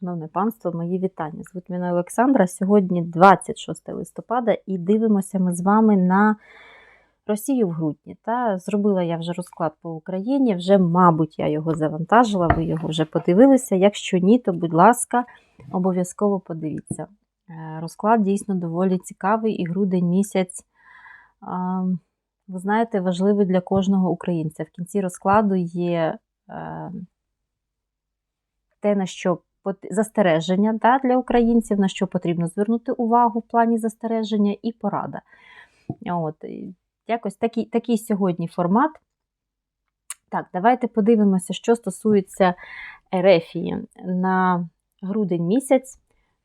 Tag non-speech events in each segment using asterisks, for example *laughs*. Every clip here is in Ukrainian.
Шановне панство, мої вітання. Звуть мене Олександра. Сьогодні 26 листопада, і дивимося ми з вами на Росію в грудні. Та зробила я вже розклад по Україні. Вже, мабуть, я його завантажила, ви його вже подивилися. Якщо ні, то, будь ласка, обов'язково подивіться. Е, Розклад дійсно доволі цікавий, і грудень місяць. Ви знаєте, важливий для кожного українця. В кінці розкладу є е, те, на що застереження да, для українців, на що потрібно звернути увагу в плані застереження і порада. От, якось такий, такий сьогодні формат. Так, давайте подивимося, що стосується Ерефії на грудень місяць,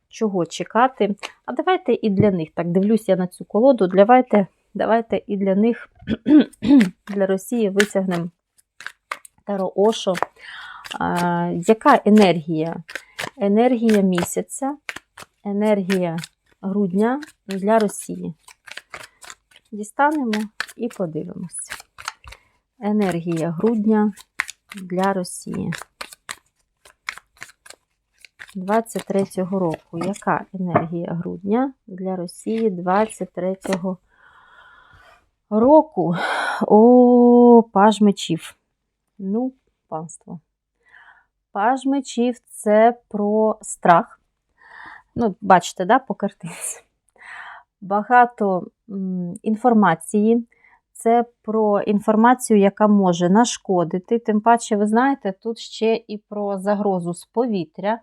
чого чекати. А давайте і для них. Так, дивлюсь я на цю колоду. Давайте, давайте і для них, *clears throat* для Росії витягнемо Таро Ошо. А, яка енергія? Енергія місяця, енергія грудня для Росії. Дістанемо і подивимося. Енергія грудня для Росії. 23-го року. Яка енергія грудня для Росії 23-го року? О, паж мечів. Ну, панство. Паж мечів це про страх. Ну, бачите, да, по картинці. Багато інформації. Це про інформацію, яка може нашкодити. Тим паче, ви знаєте, тут ще і про загрозу з повітря.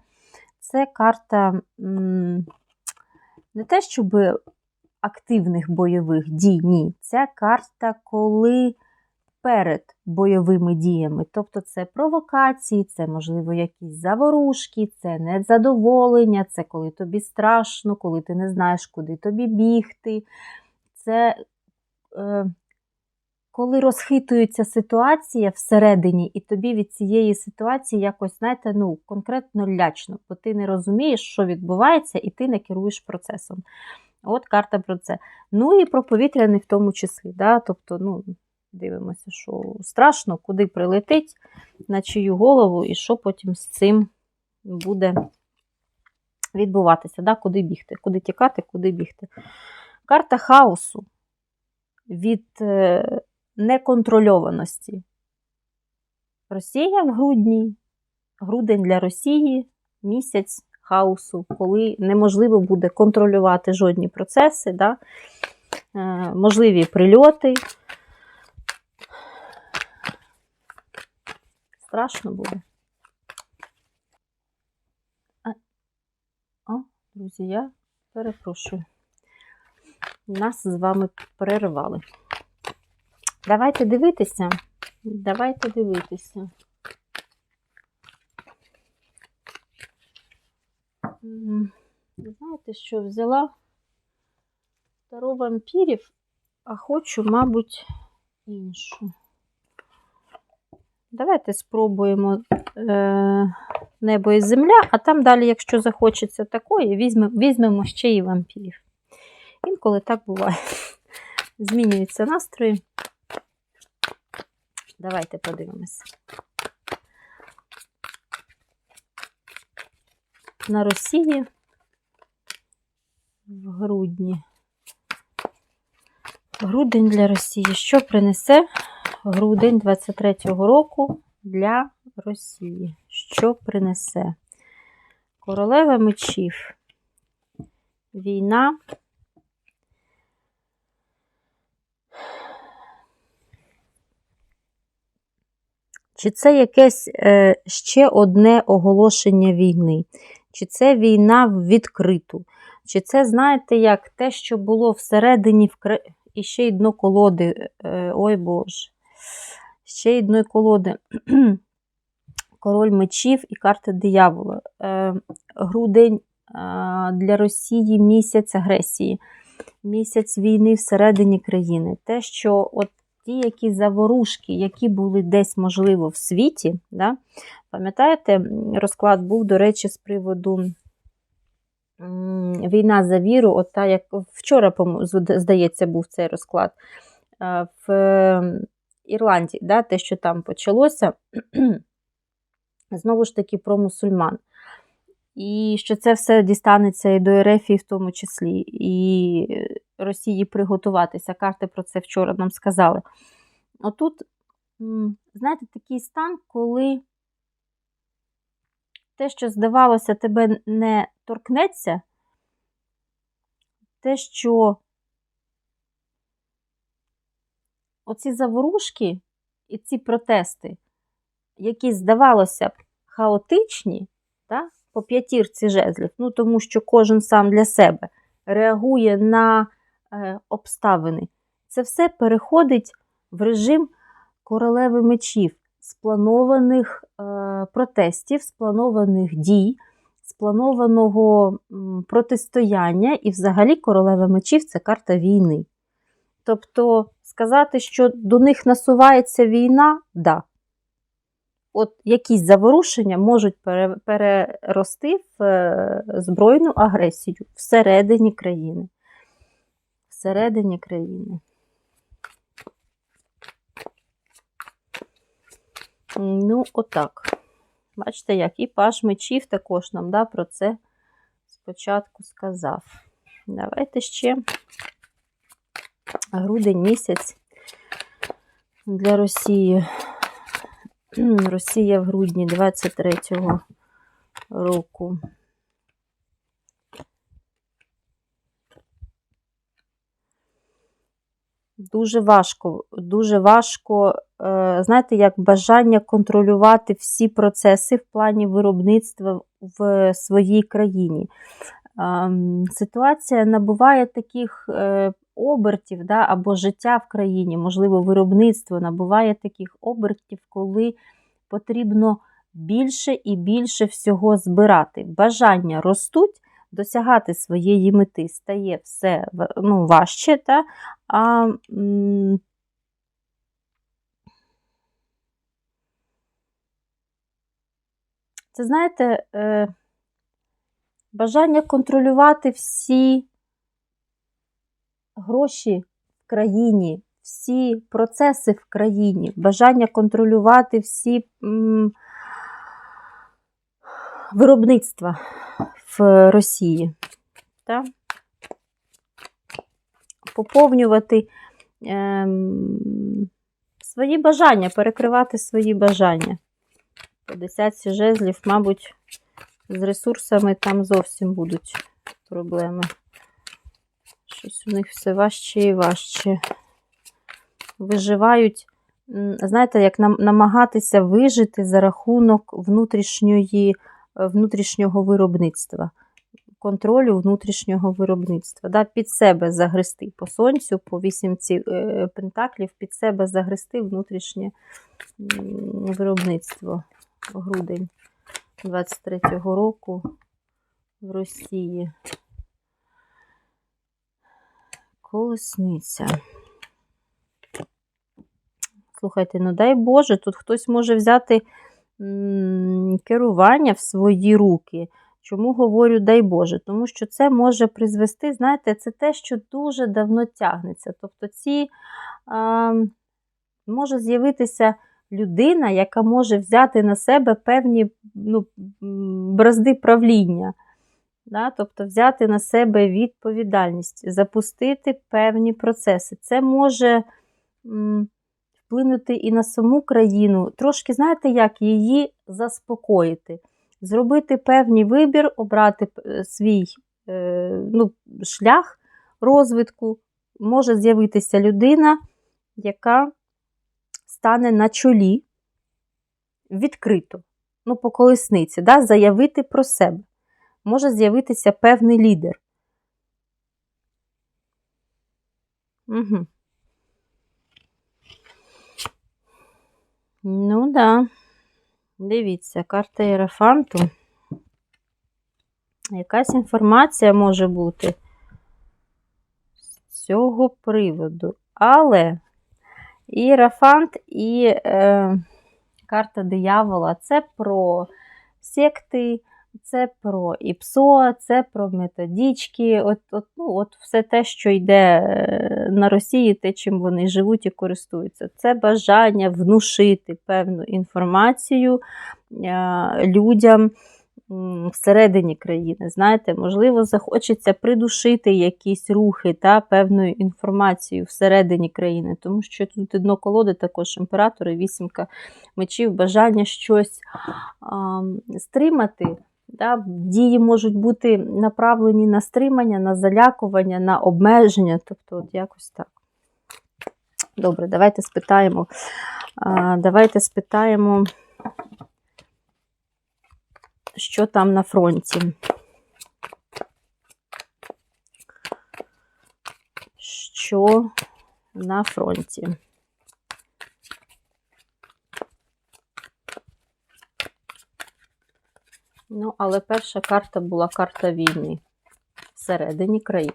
Це карта не те, щоб активних бойових дій, ні. Це карта, коли перед бойовими діями. Тобто це провокації, це, можливо, якісь заворушки, це незадоволення, це коли тобі страшно, коли ти не знаєш, куди тобі бігти. Це е, коли розхитується ситуація всередині, і тобі від цієї ситуації якось, знаєте, ну, конкретно лячно, бо ти не розумієш, що відбувається, і ти не керуєш процесом. От карта про це. Ну і про повітряний в тому числі. Да? Тобто, ну, дивимося, що страшно, куди прилетить, на чию голову, і що потім з цим буде відбуватися, да? куди бігти, куди тікати, куди бігти. Карта хаосу від е, неконтрольованості. Росія в грудні, грудень для Росії, місяць хаосу, коли неможливо буде контролювати жодні процеси, да? е, можливі прильоти. Страшно буде. А, О, друзі, я перепрошую. Нас з вами перервали. Давайте дивитися. Давайте дивитися. Знаєте, що взяла Таро вампірів, а хочу, мабуть, іншу. Давайте спробуємо е, небо і земля, а там далі, якщо захочеться такої, візьмемо, візьмемо ще і вампірів. Інколи так буває. *laughs* Змінюються настрої. Давайте подивимося. На Росії в грудні. Грудень для Росії. Що принесе грудень 23-го року для Росії? Що принесе? Королева мечів. Війна. Чи це якесь е, ще одне оголошення війни? Чи це війна відкриту? Чи це, знаєте, як те, що було всередині в кра- і ще й дно колоди. Е, ой Боже. Ще й дно колоди. *clears throat* Король мечів і карта диявола. Е, грудень е, для Росії місяць агресії, місяць війни всередині країни. Те, що от ті які заворушки, які були десь, можливо, в світі. Да? Пам'ятаєте, розклад був, до речі, з приводу війна за віру, от та, як вчора, здається, був цей розклад е, в Ірландії, да? те, що там почалося, знову ж таки про мусульман. і що це все дістанеться і до РФ, в тому числі, і Росії приготуватися. Карти про це вчора нам сказали. Отут, знаєте, такий стан, коли те, що здавалося, тебе не торкнеться, те, що оці заворушки і ці протести, які, здавалося б, хаотичні, так, по п'ятірці жезлів, ну тому що кожен сам для себе реагує на е, обставини, це все переходить в режим королеви мечів, спланованих е, протестів, спланованих дій, спланованого протистояння, і взагалі королева мечів це карта війни. Тобто сказати, що до них насувається війна, да. От якісь заворушення можуть перерости в е, збройну агресію всередині країни. Всередині країни. Ну, отак. Бачите, як і паш мечів також нам да, про це спочатку сказав. Давайте ще грудень місяць для Росії. *clears throat* Росія в грудні 23-го року. Дуже важко, дуже важко, е, знаєте, як бажання контролювати всі процеси в плані виробництва в своїй країні. Ем, ситуація набуває таких е, обертів да, або життя в країні, можливо, виробництво набуває таких обертів, коли потрібно більше і більше всього збирати. Бажання ростуть, досягати своєї мети стає все ну, важче. Та? А це, знаєте, е, бажання контролювати всі гроші в країні, всі процеси в країні, бажання контролювати всі м, виробництва в Росії. Так? Поповнювати е, свої бажання, перекривати свої бажання. По десятці жезлів, мабуть, з ресурсами там зовсім будуть проблеми. Щось у них все важче і важче. Виживають, знаєте, як намагатися вижити за рахунок внутрішньої, внутрішнього виробництва, контролю внутрішнього виробництва. Да, Під себе загрести по сонцю, по вісімці е, пентаклів, під себе загрести внутрішнє виробництво грудень 23-го року в Росії. Колесниця. Слухайте, ну дай Боже, тут хтось може взяти керування в свої руки. Чому говорю дай Боже? Тому що це може призвести, знаєте, це те, що дуже давно тягнеться. Тобто, ці а, може з'явитися людина, яка може взяти на себе певні ну, бразди правління. Да? Тобто взяти на себе відповідальність, запустити певні процеси. Це може вплинути і на саму країну, трошки, знаєте, як її заспокоїти, зробити певний вибір, обрати е, свій е, ну, шлях розвитку. Може з'явитися людина, яка стане на чолі відкрито, ну, по колесниці, да, заявити про себе може з'явитися певний лідер. Угу. Ну, да. Дивіться, карта Єрафанту. Якась інформація може бути з цього приводу. Але Іерафант і е, карта диявола це про секти, це про ІПСО, це про методички, от, от, ну, от все те, що йде е, на Росії, те, чим вони живуть і користуються. Це бажання внушити певну інформацію е, людям, всередині країни. Знаєте, можливо, захочеться придушити якісь рухи та певною інформацією всередині країни, тому що тут дно колоди також імператори, вісімка мечів, бажання щось а, стримати. Да, Дії можуть бути направлені на стримання, на залякування, на обмеження, тобто от якось так. Добре, давайте спитаємо. А, Давайте спитаємо, що там на фронті. Що на фронті? Ну, але перша карта була карта війни всередині країни.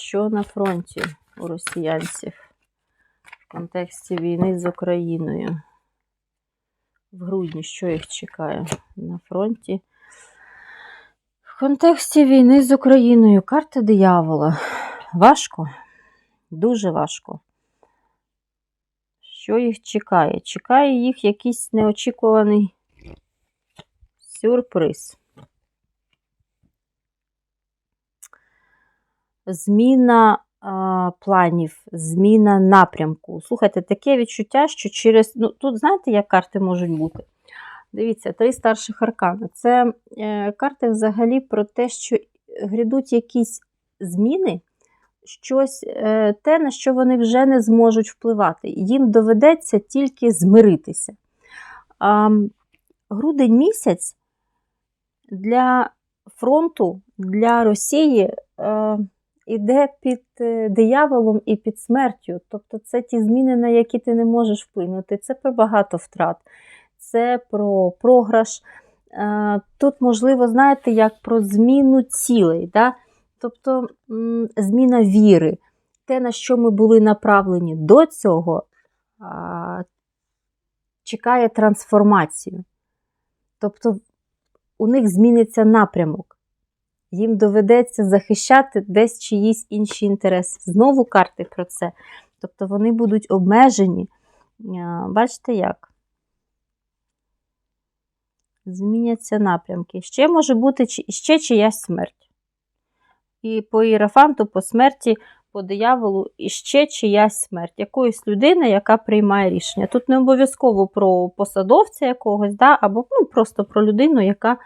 Що на фронті у росіянців в контексті війни з Україною? В грудні, що їх чекає на фронті? В контексті війни з Україною карта диявола. Важко, дуже важко. Що їх чекає? Чекає їх якийсь неочікуваний сюрприз. Зміна а, планів, зміна напрямку. Слухайте, таке відчуття, що через. Ну, тут знаєте, як карти можуть бути? Дивіться, три старших аркани. Це е, карти взагалі про те, що грядуть якісь зміни, щось е, те, на що вони вже не зможуть впливати. Їм доведеться тільки змиритися. Грудень місяць для фронту, для Росії. Е, іде під е, дияволом і під смертю. Тобто це ті зміни, на які ти не можеш вплинути. Це про багато втрат, це про програш. Е, тут, можливо, знаєте, як про зміну цілей. Да? Тобто зміна віри. Те, на що ми були направлені до цього, чекає трансформацію. Тобто у них зміниться напрямок їм доведеться захищати десь чиїсь інші інтереси. Знову карти про це. Тобто вони будуть обмежені. Бачите як? Зміняться напрямки. Ще може бути ще чиясь смерть. І по іерафанту, по смерті, по дияволу, і ще чиясь смерть. Якоїсь людини, яка приймає рішення. Тут не обов'язково про посадовця якогось, да, або ну, просто про людину, яка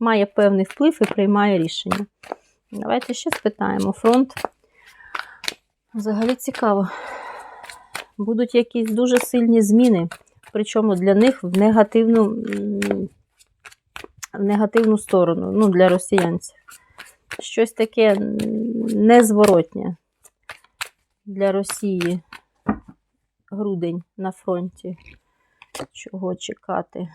має певний вплив і приймає рішення. Давайте ще спитаємо. Фронт. Взагалі цікаво. Будуть якісь дуже сильні зміни, причому для них в негативну в негативну сторону, ну, для росіянців. Щось таке незворотнє для Росії. Грудень на фронті. Чого чекати?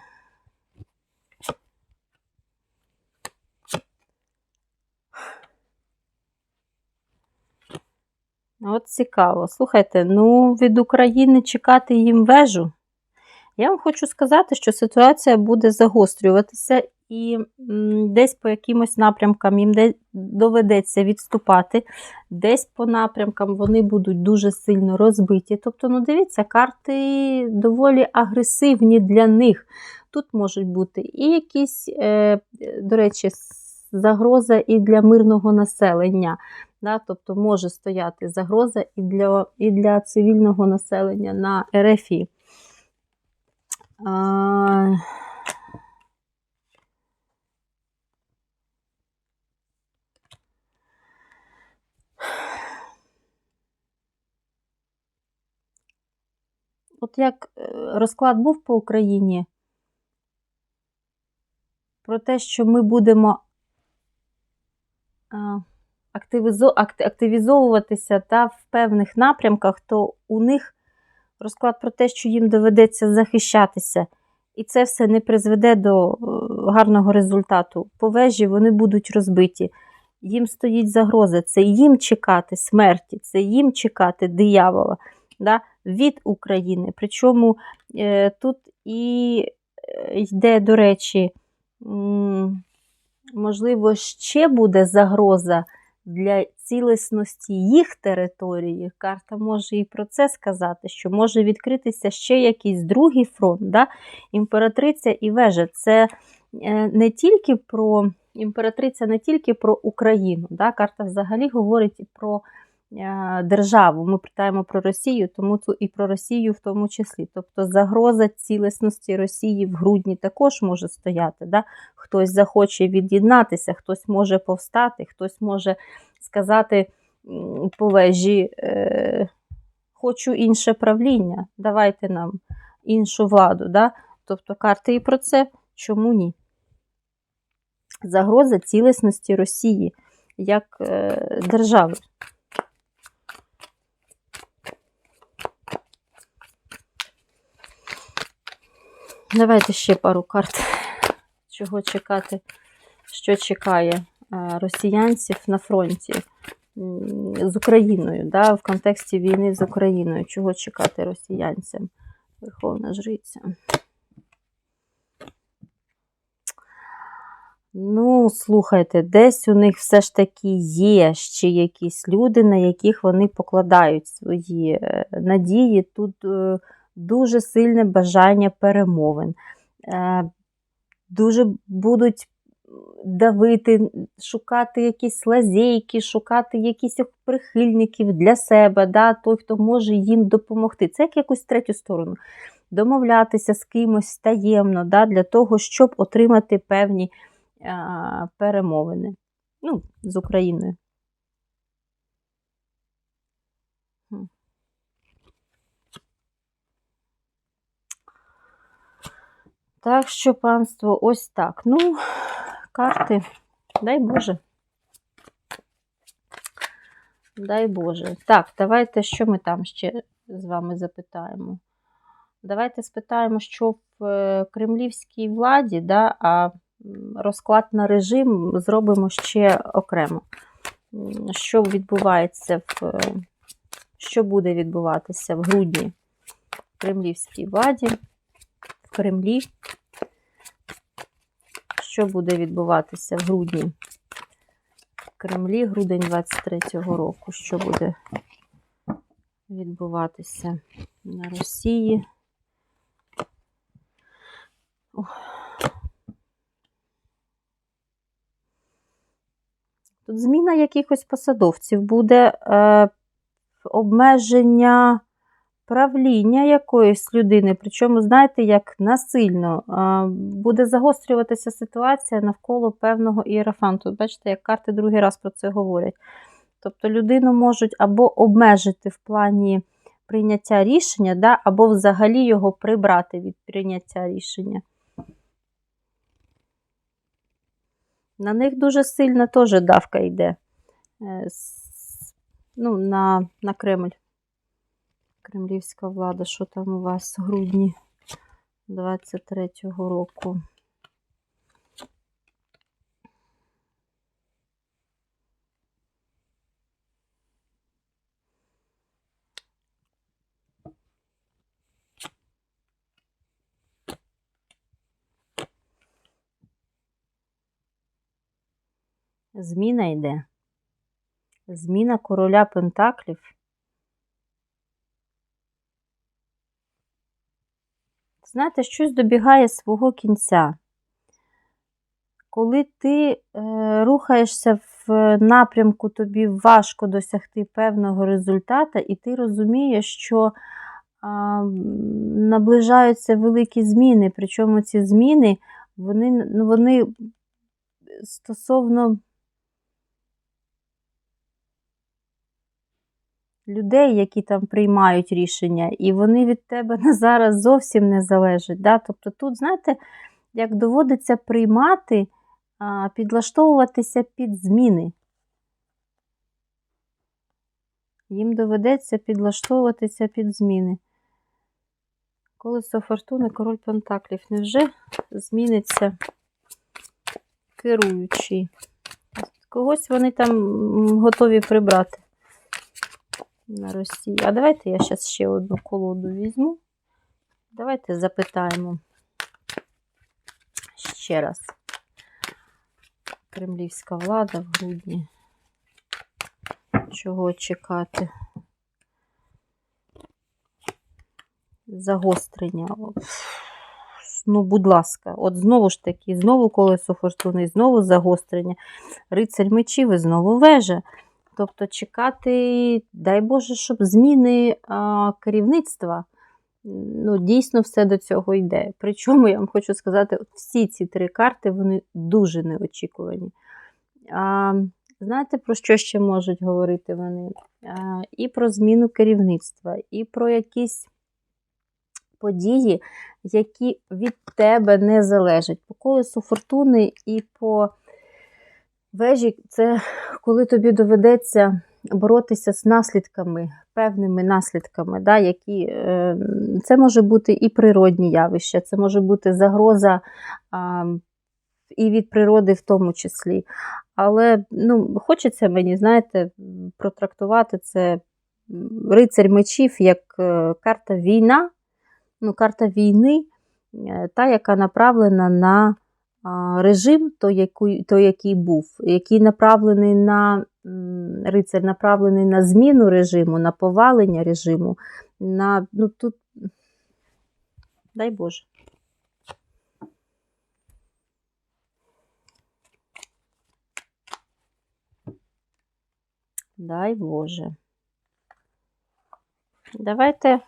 От цікаво. Слухайте, ну від України чекати їм вежу. Я вам хочу сказати, що ситуація буде загострюватися, і десь по якимось напрямкам їм доведеться відступати, десь по напрямкам вони будуть дуже сильно розбиті. Тобто, ну дивіться, карти доволі агресивні для них. Тут можуть бути і якісь, е, до речі, загроза і для мирного населення. Да, Тобто може стояти загроза і для і для цивільного населення на РФІ. А... От як е, розклад був по Україні, про те, що ми будемо активізовуватися та в певних напрямках, то у них розклад про те, що їм доведеться захищатися, і це все не призведе до е, гарного результату. По вежі вони будуть розбиті. Їм стоїть загроза, це їм чекати смерті, це їм чекати диявола да, від України. Причому е, тут і е, йде, до речі, можливо, ще буде загроза для цілісності їх території, карта може і про це сказати, що може відкритися ще якийсь другий фронт. Да? Імператриця і вежа це е, не тільки про імператриця не тільки про Україну. Да? Карта взагалі говорить і про державу. Ми питаємо про Росію, тому і про Росію в тому числі. Тобто загроза цілісності Росії в грудні також може стояти. Да? Хтось захоче від'єднатися, хтось може повстати, хтось може сказати по вежі, е, хочу інше правління, давайте нам іншу владу. Да? Тобто карти і про це, чому ні? Загроза цілісності Росії як е, держави. Давайте ще пару карт. Чого чекати, що чекає е, росіянців на фронті з Україною, да, в контексті війни з Україною. Чого чекати росіянцям? Верховна жриця. Ну, слухайте, десь у них все ж таки є ще якісь люди, на яких вони покладають свої е, надії. Тут е, дуже сильне бажання перемовин. Е, Дуже будуть давити, шукати якісь лазейки, шукати якісь прихильників для себе, да, той, хто може їм допомогти. Це як якусь третю сторону. Домовлятися з кимось таємно, да, для того, щоб отримати певні а, перемовини. Ну, з Україною. Так що, панство, ось так. Ну, карти, дай Боже. Дай Боже. Так, давайте, що ми там ще з вами запитаємо? Давайте спитаємо, що в е, кремлівській владі, да, а розклад на режим зробимо ще окремо. Що відбувається в е, що буде відбуватися в грудні в кремлівській владі, Кремлі? Що буде відбуватися в грудні в Кремлі, грудень 23-го року? Що буде відбуватися на Росії? Тут зміна якихось посадовців буде е, обмеження правління якоїсь людини, причому, знаєте, як насильно буде загострюватися ситуація навколо певного ієрофанту. Бачите, як карти другий раз про це говорять. Тобто людину можуть або обмежити в плані прийняття рішення, да, або взагалі його прибрати від прийняття рішення. На них дуже сильна теж давка йде. е, Ну, на, на Кремль. Кремлівська влада, що там у вас в грудні 23-го року. Зміна йде. Зміна короля Пентаклів. Знаєте, щось добігає свого кінця. Коли ти е, рухаєшся в напрямку, тобі важко досягти певного результату, і ти розумієш, що м, наближаються великі зміни. Причому ці зміни, вони, ну, вони стосовно людей, які там приймають рішення, і вони від тебе на зараз зовсім не залежать. Да? Тобто тут, знаєте, як доводиться приймати, підлаштовуватися під зміни. Їм доведеться підлаштовуватися під зміни. Колесо фортуни, король Пентаклів. Невже зміниться керуючий? Когось вони там готові прибрати на Росії. А давайте я зараз ще одну колоду візьму. Давайте запитаємо ще раз. Кремлівська влада в грудні Чого чекати? Загострення. Ну, будь ласка, от знову ж таки, знову колесо фортуни, знову загострення. Рицарь мечів і знову вежа. Тобто чекати, дай Боже, щоб зміни а, керівництва. Ну, Дійсно, все до цього йде. Причому я вам хочу сказати, всі ці три карти вони дуже неочікувані. А, Знаєте, про що ще можуть говорити вони? А, І про зміну керівництва, і про якісь події, які від тебе не залежать. По колесу фортуни і по вежі це коли тобі доведеться боротися з наслідками, певними наслідками, да, які е, це може бути і природні явища, це може бути загроза і від природи в тому числі. Але ну, хочеться мені, знаєте, протрактувати це рицарь мечів як е, карта війна, ну, карта війни, е, та, яка направлена на режим, той, який, той, який був, який направлений на рицар, направлений на зміну режиму, на повалення режиму, на ну тут, дай Боже. Дай Боже. Давайте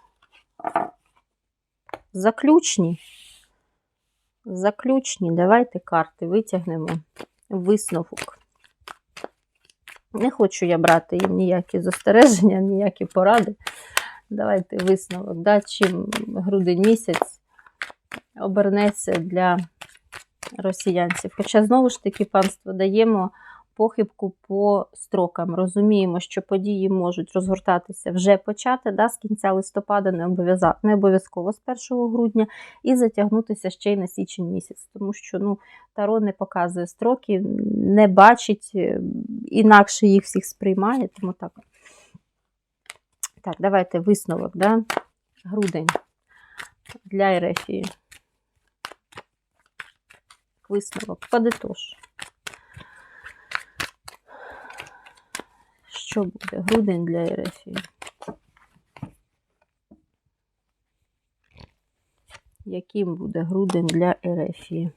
заключні. Заключні, давайте карти витягнемо висновок. Не хочу я брати їм ніякі застереження, ніякі поради. Давайте висновок. Да? Чим грудень місяць обернеться для росіянців. Хоча, знову ж таки, панство даємо похибку по строкам. Розуміємо, що події можуть розгортатися вже почати да, з кінця листопада, не обов'язково з 1 грудня, і затягнутися ще й на січень місяць, тому що ну, Таро не показує строки, не бачить, е, інакше їх всіх сприймає. Тому так. Так, давайте висновок. Да? Грудень для Ерефії. Висновок. Падетож. Що буде? Грудень для Ерефії. Яким буде грудень для Ерефії?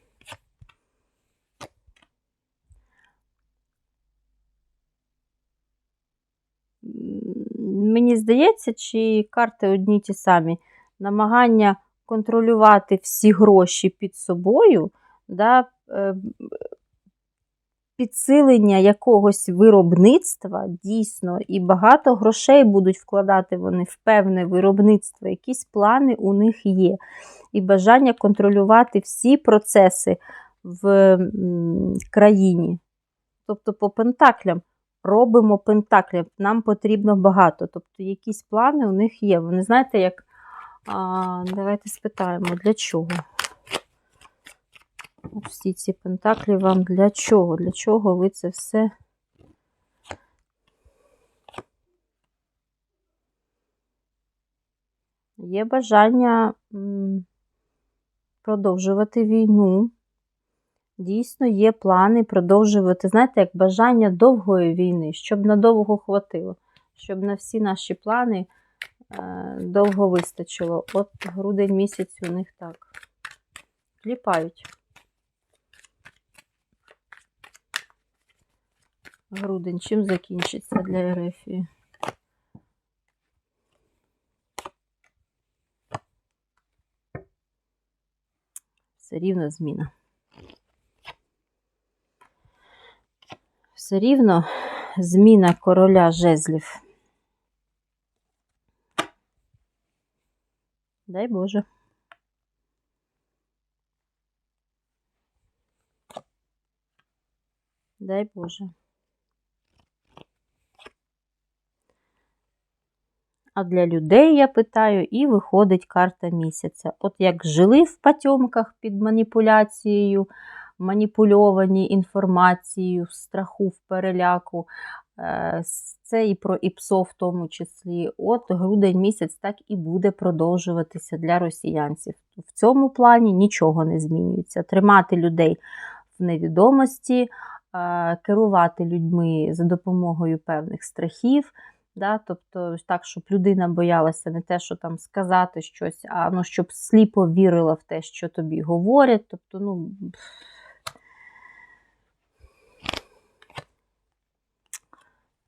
Мені здається, чи карти одні ті самі. Намагання контролювати всі гроші під собою, да, е, підсилення якогось виробництва дійсно, і багато грошей будуть вкладати вони в певне виробництво, якісь плани у них є. І бажання контролювати всі процеси в країні. Тобто, по пентаклям. Робимо пентаклів, нам потрібно багато. Тобто, якісь плани у них є. Вони знаєте, як. А, Давайте спитаємо, для чого? Всі ці пентаклі вам для чого? Для чого ви це все? Є бажання продовжувати війну. Дійсно, є плани продовжувати, знаєте, як бажання довгої війни, щоб надовго хватило, щоб на всі наші плани е, довго вистачило. От грудень місяць у них так. Кліпають. Грудень чим закінчиться для Ерефії? Все рівно зміна. Все рівно зміна короля жезлів. Дай Боже. Дай Боже. А для людей, я питаю, і виходить карта місяця. От як жили в патьомках під маніпуляцією, маніпульовані інформацією, страху, в переляку. Е, це і про ІПСО в тому числі. От грудень місяць так і буде продовжуватися для росіянців. В цьому плані нічого не змінюється. Тримати людей в невідомості, е, керувати людьми за допомогою певних страхів. Да? Тобто так, щоб людина боялася не те, що там сказати щось, а ну, щоб сліпо вірила в те, що тобі говорять. Тобто, ну,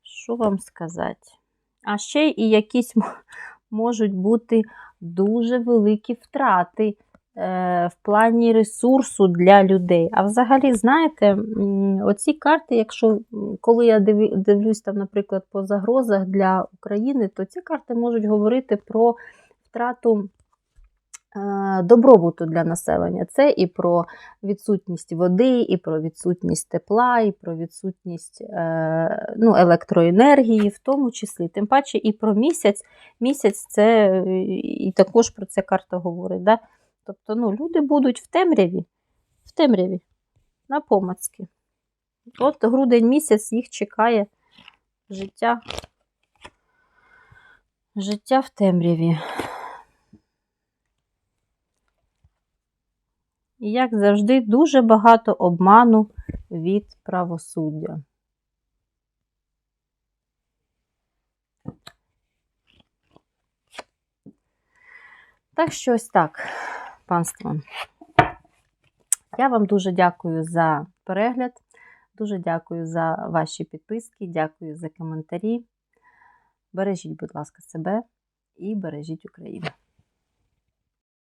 що вам сказати? А ще і якісь можуть бути дуже великі втрати в плані ресурсу для людей. А взагалі, знаєте, оці карти, якщо коли я дивлюсь там, наприклад, по загрозах для України, то ці карти можуть говорити про втрату. е, Добробуту для населення це і про відсутність води, і про відсутність тепла, і про відсутність е, ну, електроенергії, в тому числі. Тим паче і про місяць. Місяць це е, і також про це карта говорить. Да? Тобто ну, люди будуть в темряві, в темряві, на помацьки. От грудень місяць їх чекає життя. Життя в темряві. І, як завжди, дуже багато обману від правосуддя. Так що ось так, панство. Я вам дуже дякую за перегляд, дуже дякую за ваші підписки, дякую за коментарі. Бережіть, будь ласка, себе і бережіть Україну.